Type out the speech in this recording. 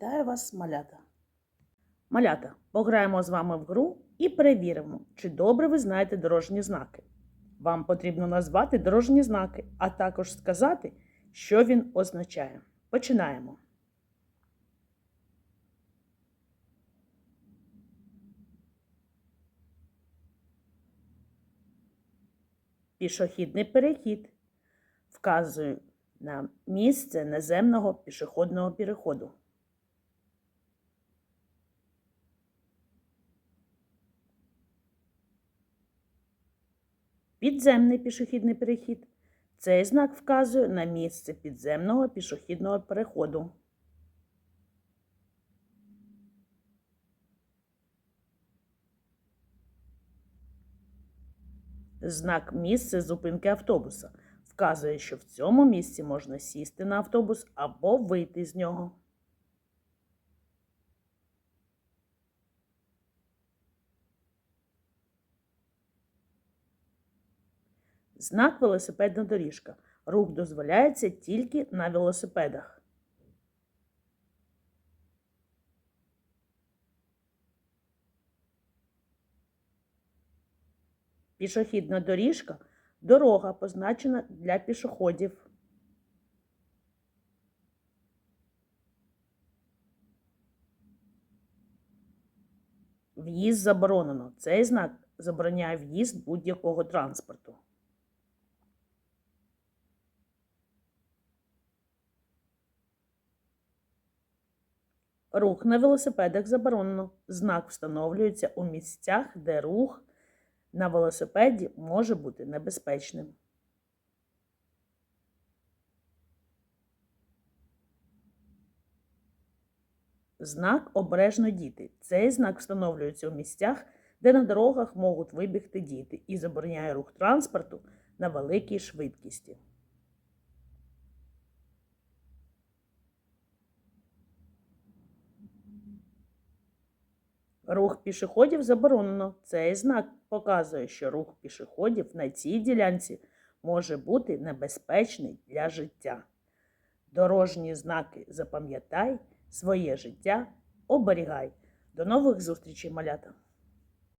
Вітаю вас, малята. Малята, пограємо з вами в гру і перевіримо, чи добре ви знаєте дорожні знаки. Вам потрібно назвати дорожні знаки, а також сказати, що він означає. Починаємо. Пішохідний перехід вказує на місце наземного пішохідного переходу. Підземний пішохідний перехід. Цей знак вказує на місце підземного пішохідного переходу. Знак місце зупинки автобуса вказує, що в цьому місці можна сісти на автобус або вийти з нього. Знак велосипедна доріжка. Рух дозволяється тільки на велосипедах. Пішохідна доріжка дорога, позначена для пішоходів. В'їзд заборонено. Цей знак забороняє в'їзд будь-якого транспорту. Рух на велосипедах заборонено. Знак встановлюється у місцях, де рух на велосипеді може бути небезпечним. Знак обережно діти. Цей знак встановлюється у місцях, де на дорогах можуть вибігти діти і забороняє рух транспорту на великій швидкісті. Рух пішоходів заборонено. Цей знак показує, що рух пішоходів на цій ділянці може бути небезпечний для життя. Дорожні знаки запам'ятай, своє життя оберігай. До нових зустрічей, малята!